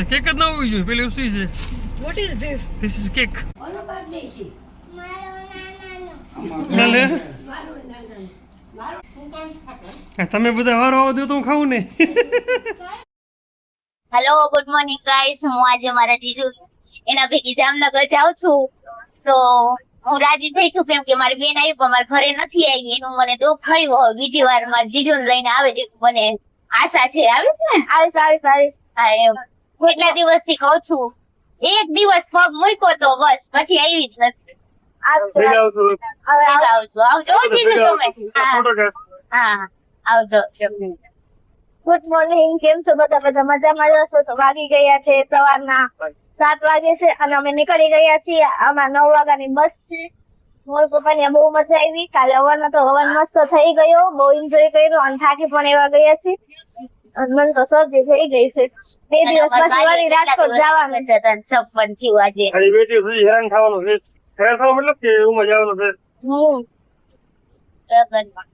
છે કેક જ ના હોવી જોઈએ પેલી ઈ છે what is this this is cake મારો નાનો ચાલે તમે બધા વારો આવો તો હું ખાવું ને. હેલો ગુડ મોર્નિંગ ગાઈસ હું આજે મારા જીજુ એના ભેગી જામનગર જાઉં છું. તો હું રાજી થઈ છું કેમ કે મારી બેન આવી પણ મારા ઘરે નથી આવી. એનું મને દુઃખ થયું. હોય બીજી વાર મારા જીજુ લઈને આવે મને આશા છે. આવીશ ને? આવીશ આવીશ આવીશ. હા એમ. કેટલા દિવસથી કઉ છું? એક દિવસ પગ મૂક્યો તો બસ પછી આવી જ નથી. ભેગા આવશો હવે ભેગા આવજો. આવજો હો જીજુ ભેગા તમે. હા. ફોટો કાઢ. હા. આવજો. ગુડ મોર્નિંગ કેમ છો બધા? બધા મજામાં જશો તો વાગી ગયા છે સવારના સાત વાગે છે અને અમે નીકળી ગયા છીએ. આમાં નવ વાગ્યાની બસ છે. મોર પપ્પાની બહુ મજા આવી. કાલે હવાનો તો હવન મસ્ત થઈ ગયો. બહુ એન્જોય કર્યો. અને થાકી પણ એવા ગયા છે અને મને તો શરદી થઈ ગઈ છે. બે દિવસ પછી વળી રાજકોટ જવાનું છે? છપ્પન થયું આજે. ખાલી બે દિવસ સુધી હેરાન થવાનું છે. હેરાન થવા મતલબ કે એવું મજા આવવાનું છે? હમ. લગનમાં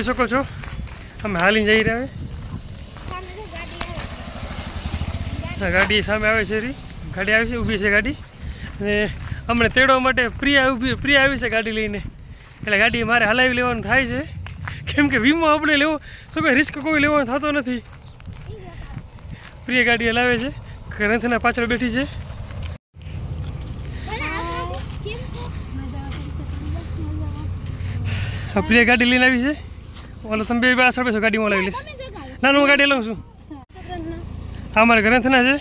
જોઈ શકો છો. અમે હાલીને જઈ રહ્યા ગાડી સામે આવે છે રી. ગાડી આવી છે, ઊભી છે ગાડી. અને અમને તેડવા માટે પ્રિયા ઊભી પ્રિયા આવી છે ગાડી લઈને. એટલે ગાડી મારે હલાવી લેવાનું થાય છે. કેમ કે વીમો આપણે લેવો શું કોઈ રિસ્ક કોઈ લેવાનો થતો નથી. પ્રિય ગાડી હલાવે છે. ગ્રંથના પાછળ બેઠી છે. આ પ્રિય ગાડી લઈને આવી છે. ઓલો તમે બે પાછળ બેસો ગાડીમાં લાવી લઈશ. ના હું ગાડી લઉં છું. હા. મારા ગ્રંથના છે.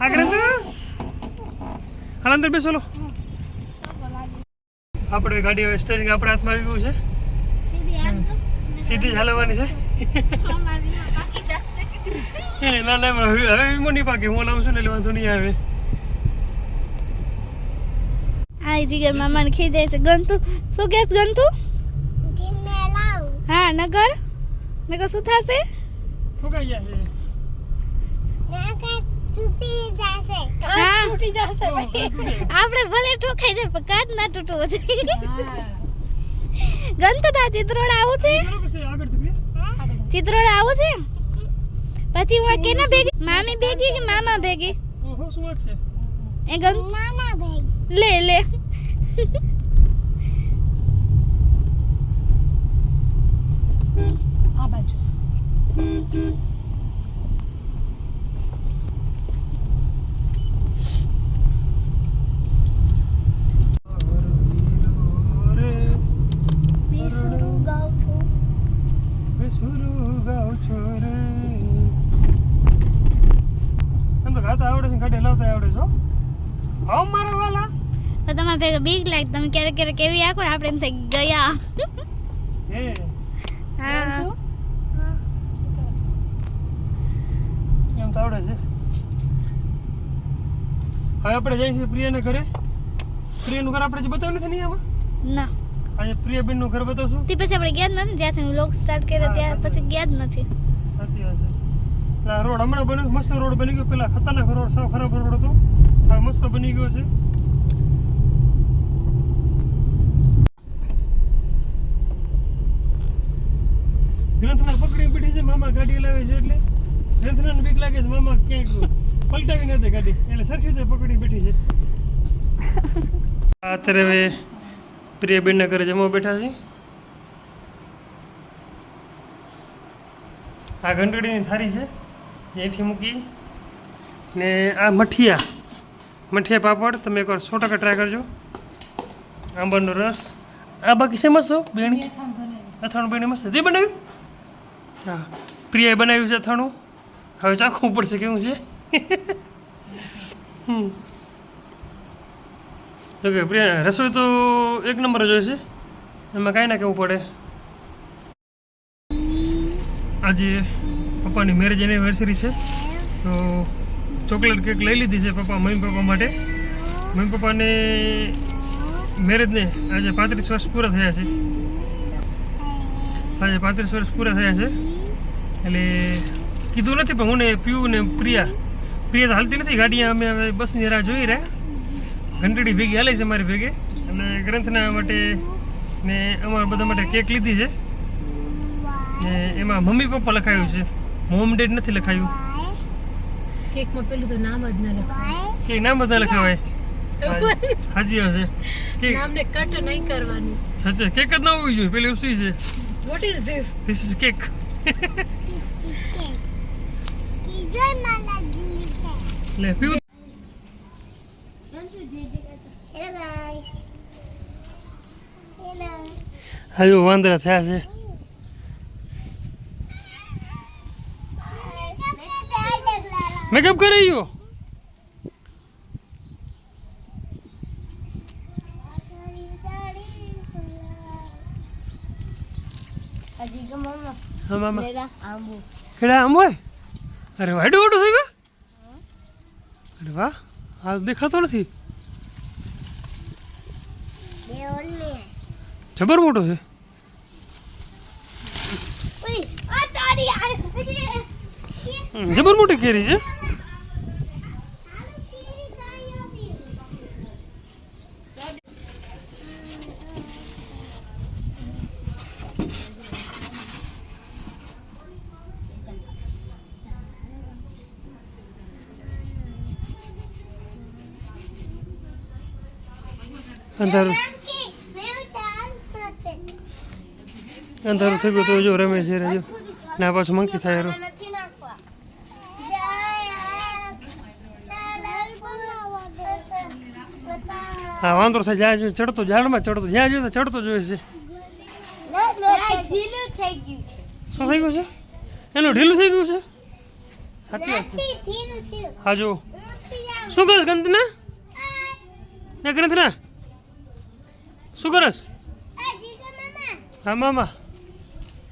આગળ હાલ અંદર બેસો લો આપણે ગાડી હવે સ્ટેરિંગ આપણા હાથમાં આવી ગયું છે. સીધી જ. હલાવવાની છે. ના ના હવે વીમો નહીં પાકે. હું લાવું છું ને એટલે વાંધો નહીં આવે. આ જીગર મામાને ખીજાય છે. ગંતુ શું કેસ ગંતુ હા નગર? નગર શું થશે? ઠોકાઈ ગયા છે? હા. આપણે ભલે ઠોકાઈ જાય પણ કાચ ના તૂટવો છે ગંતુ તા ચિત્રોડ આવું છે. ચિત્રોડ આવું છે? પછી હું કેના ભેગી? મામી ભેગી કે મામા ભેગી? ઓહો શું છે? એ મામા ભેગી. લે લે. આ બાજુ બેસરું ગાઉં છું એમ તો ગાતા આવડે છે ગાડી હલાવતા આવડે છો આવ મારા વાલા તો તમારે ભેગા બીક લાગે તમે ક્યારેક ક્યારેક એવી આખો આપણે એમ થઈ ગયા. હે. હા. એમ તો આવડે છે. હવે આપણે જઈશું પ્રિયાને ઘરે. પ્રિયાનું ઘર આપણે જે બતાવ્યું નથી નહીં આમાં? ના. આજે પ્રિયાબેનનું ઘર બતાવશું? તે પછી આપણે ગયા જ નથી જ્યાંથી હું લોક સ્ટાર્ટ કર્યો ત્યાં પછી ગયા જ નથી. સાચી વાત છે. રોડ હમણાં બન્યો મસ્ત રોડ બની ગયો. પેલા ખતરનાક રોડ સાવ ખરાબ રોડ હતો. હવે મસ્ત બની ગયો છે. ગ્રંથના પકડી બેઠી છે મામા ગાડી લાવે છે એટલે. ગ્રંથના બીક લાગે છે મામા ક્યાંક પલટાવી નથી ગાડી. એટલે સરખી રીતે પકડી બેઠી છે. અત્યારે હવે પ્રિયાબેનના ઘરે જમવા બેઠા છે. આ ઘંટડીની થાળી છે અહીંથી મૂકી ને આ મઠિયા મઠિયા પાપડ તમે એકવાર સો ટકા ટ્રાય કરજો. આંબાનો રસ. આ બાકી છે મસ્ત બેણી અથાણું બેણી મસ્ત. તે બનાવ્યું? હા. પ્રિયાએ બનાવ્યું છે અથાણું? હવે ચાખવું પડશે કેવું છે? હમ. પ્રિયા, રસોઈ તો એક નંબર જ હોય છે. એમાં કાંઈ ના કહેવું પડે. આજે પપ્પાની મેરેજ એનિવર્સરી છે. તો ચોકલેટ કેક લઈ લીધી છે પપ્પા મમ્મી પપ્પા માટે. મમ્મી પપ્પાને મેરેજને આજે પાંત્રીસ વર્ષ પૂરા થયા છે. આજે પાંત્રીસ વર્ષ પૂરા થયા છે. એટલે કીધું નથી પણ હું ને પીવું ને પ્રિયા પ્રિયા તો હાલતી નથી ગાડી અમે હવે બસની રાહ જોઈ રહ્યા. ઘંટડી ભેગી હાલે છે મારી ભેગે. અને ગ્રંથના માટે ને અમારા બધા માટે કેક લીધી છે. ને એમાં મમ્મી પપ્પા લખાયું છે. મોમ ડેડ નથી લખાયું. કેકમાં પેલું તો નામ જ ના લખાય. કે નામ બધા લખાવાય. હાજી હશે. નામને કટ નહીં કરવાની. સાચે કેક જ ના હોવી જોઈએ પેલી વસ્તુ is cake. What is cake. This is cake એટલે પીવું હજુ વાંદરા થયા છે મેકઅપ કરી કે મમ્મા હા મામા. કેડા આંબુ. કેડા આંબો અરે વાડું વાડું થઈ ગયું અરે વાહ આ દેખાતો નથી. જબર મોટો છે. ઉઈ આ તારી આ જબર મોટી કેરી છે. અંધારું. અંધારું થઈ ગયું તો જો રમે છે રે જો ના પાછું મંકી થાય રહ્યો હા, વાંધો થાય, જ્યાં ચડતો ઝાડમાં, ચડતો, જ્યાં જોઈએ ચડતો જોઈએ છે. શું થઈ ગયું છે? એનું ઢીલું થઈ ગયું છે? સાચી વાત છે. હા જો શું કરે ગ્રંથના ગ્રંથના શું કરસ હા મામા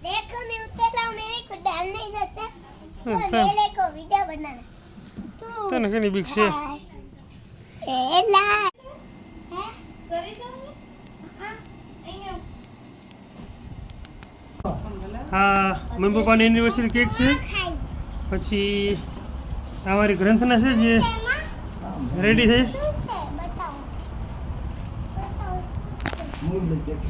देखो मैं उतरता हूँ मेरे को डाल नहीं जाता હમ, तो તને मेरे को वीडियो बनाना तू તને કેની બીક છે ए ला है કરી દઉં હા અહીંયા હા મમ્મી પપ્પાની એનિવર્સરી કેક છે ખાઈ પછી આ મારી ગ્રંથના છે જે તેમાં રેડી થઈ ટીચર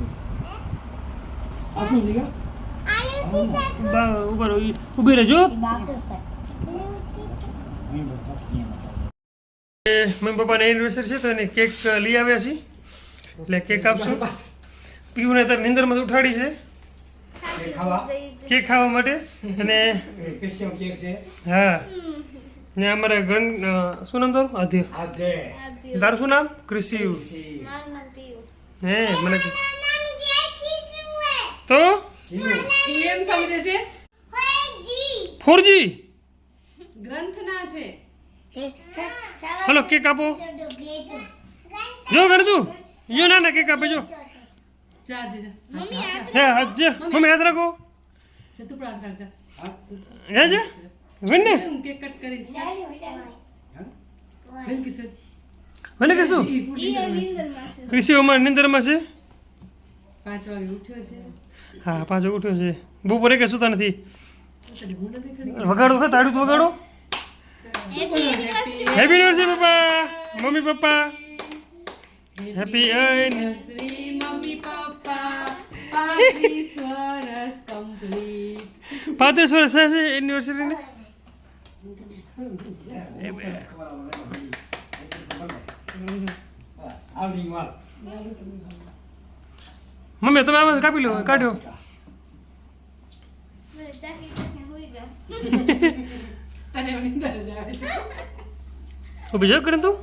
રહો ઈ- ઊભી રહેજો મમ્મી પપ્પાની એનિવર્સરી છે તો એને કેક લઈ આવ્યા છીએ. એટલે કેક આપશું. પીવું ને નિંદરમાંથી ઉઠાડી છે. કેક ખાવા? માટે. અને હા. ને અમારા ગણ શું નામ તારું? આધ્ય. તારું શું નામ? કૃષિ હે મને તો- તો? એમ સમજે છે? ફોરજી. ગ્રંથના છે. હલો કેક આપો. જો કર તું. જો ના ના કેક આપે જો. જા જા હે હાથ છે મમ્મી હાથ રાખો. જો તું પ્રાર્થ હે કેક કટ કરીશ બેન કિશોર. મને કે શું કૃષિ અમારા નિંદરમાં છે પાંચ વાગે ઉઠ્યો છે. હા પાંચ વાગે ઉઠ્યો છે. બપોરે કે સુતા નથી. વગાડો હા તાળું તો વગાડો. હેપી ન્યુ પપ્પા. મમ્મી પપ્પા. હેપી મમ્મી પપ્પા. પાંત્રીસ વર્ષ કમ્પ્લીટ પાંત્રીસ છે એનિવર્સરી ને મમ્મી તમે આમાં કાપી લો કાઢ્યો તને નિંદર જ આવે ખાધી ઊભી જો હે તું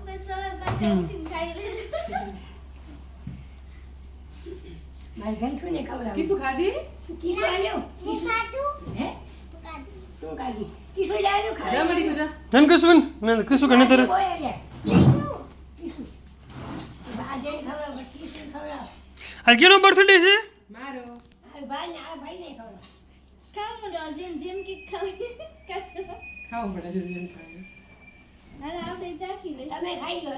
કીધું ખાધી જા મળી જા નન કશું નન કશું કે નતર આજ કેનો બર્થડે છે? મારો. ખાવું ખાવ. મને જેમ ખાવું. તમે ખાઈ લો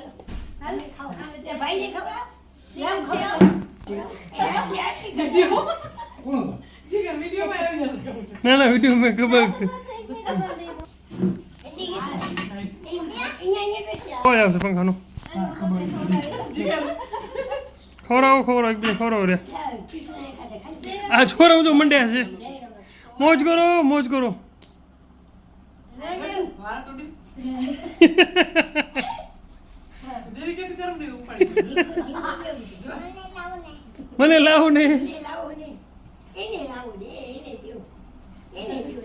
તમે ખાઓ. તે ભાઈને ખવડાવો. એમ ખવડાવો. એ આટલી આટલી કરજો. ના ના વીડિયો? મેં ખબર અહીંયા અહીંયા બેસી આવો. અવાજ ખોરાવ ખવડાવો એક બે ખવડાવો રે. આ છોરા જો મંડ્યા છે મોજ કરો મોજ કરો. મને લાવો ને. એને લાવો ને એને લાવો ને એને દ્યો એને દ્યો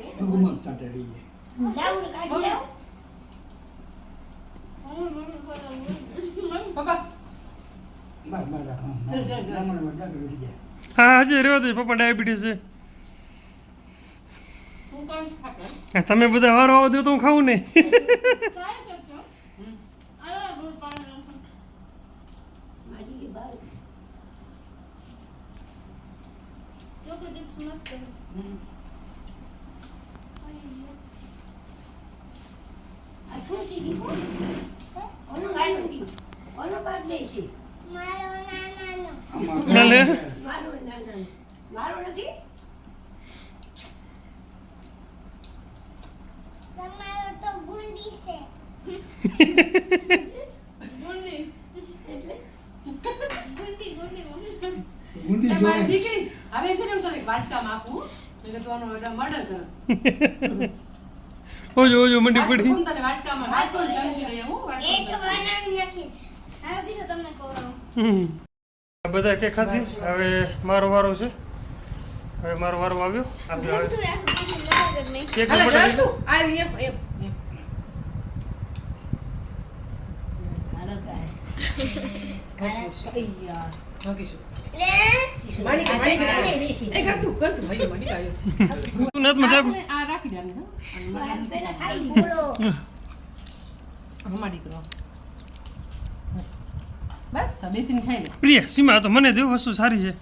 હે. હજી રહેવા તો પપ્પા ડાયાબિટીસ છે. તમે બધા વારો આવો દો તો હું ખાવું ને. ઓલું છે ના લે મારું ના ના મારું નથી તમારો તો ગુંડી છે તમારી દીકરી હવે છે ને હું તને એક આપું એટલે તું આનો એટલે murder કરસ. ઓજો ઓજો મંડી પડી હું તને વાટકામાં વાટકો ચમચી લઈ હું વાટકોણ એક ચમચી. નાખીશ તમને. આ બધા કે ખાધી? હવે મારો વારો છે. હવે મારો વારો આવ્યો. કેક નથી મજા આ છે ને, આ રાખી દે આને, હં? અને મારે પેલા ખાઈ બોલો અમારી દીકરો. બસ બેસીને ખાઈ લે. પ્રિયા સીમા આ તો મને દેવ વસ્તુ સારી છે.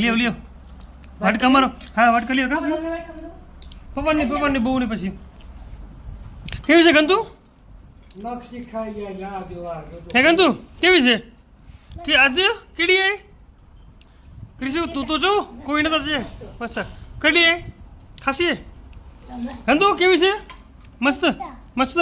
લ્યો લ્યો. વાટકા મારો. હા વાટકા લ્યો કા પપ્પાની પપ્પાની બહુ ને પછી. કેવી છે ગંતુ? હે ગંતુ કેવી છે? કે આજે કેડી આય ક્રિશુ તું તો જો કોઈ નતા છે. બસ કડી આય ખાસી ગંતુ કેવી છે? મસ્ત મસ્ત.